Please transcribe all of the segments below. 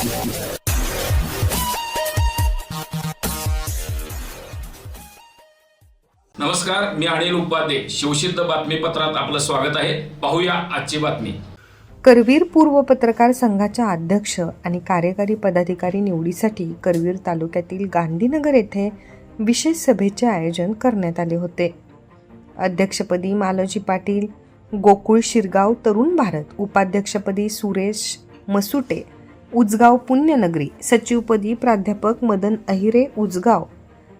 नमस्कार मी अनिल उपाध्ये. शिवसिद्ध बातमीपत्रात आपलं स्वागत आहे. पाहूया आजची बातमी. करवीर पूर्व पत्रकार संघाच्या अध्यक्ष आणि कार्यकारी पदाधिकारी निवडीसाठी करवीर तालुक्यातील गांधीनगर येथे विशेष सभेचे आयोजन करण्यात आले होते. अध्यक्षपदी मालोजी पाटील गोकुळ शिरगाव तरुण भारत उपाध्यक्षपदी सुरेश मसुटे उजगाव पुण्यनगरी सचिवपदी प्राध्यापक मदन अहिरे उजगाव.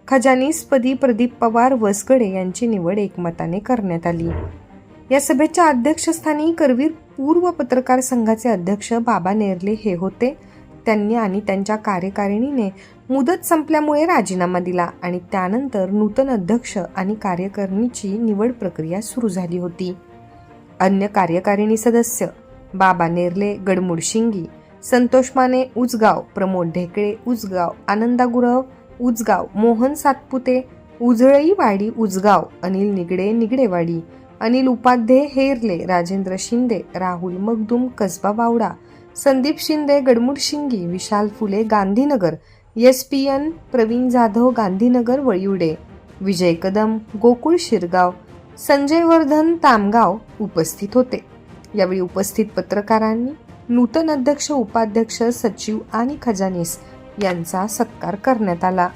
खजानीसपदी प्रदीप पवार वसगडे यांची निवड एकमताने करण्यात आली. या सभेच्या अध्यक्षस्थानी करवीर पूर्व पत्रकार संघाचे अध्यक्ष बाबा नेरले हे होते. त्यांनी आणि त्यांच्या कार्यकारिणीने मुदत संपल्यामुळे राजीनामा दिला आणि त्यानंतर नूतन अध्यक्ष आणि कार्यकारिणीची निवड प्रक्रिया सुरू झाली होती. अन्य कार्यकारिणी सदस्य Baba Nerle Gadmudshingi Santosh Mane Ujgaon Pramod Dhekale Ujgaon Ananda Gurav Ujgaon Mohan Satpute Ujalaiwadi Ujgaon Anil Nigade Nigdewadi Anil Upadhye Herle Rajendra Shinde Rahul Magdum Kasba Bawda Sandeep Shinde Gadmudshingi Vishal Phule Gandhinagar S P N Pravin Jadhav Gandhinagar Valivade Vijay Kadam Gokul Shirgaon Sanjay Vardhan Tamgaon उपस्थित होते. यावेळी उपस्थित पत्रकारांनी नूतन अध्यक्ष उपाध्यक्ष सचिव आणि खजानीस यांचा सत्कार करण्यात आला.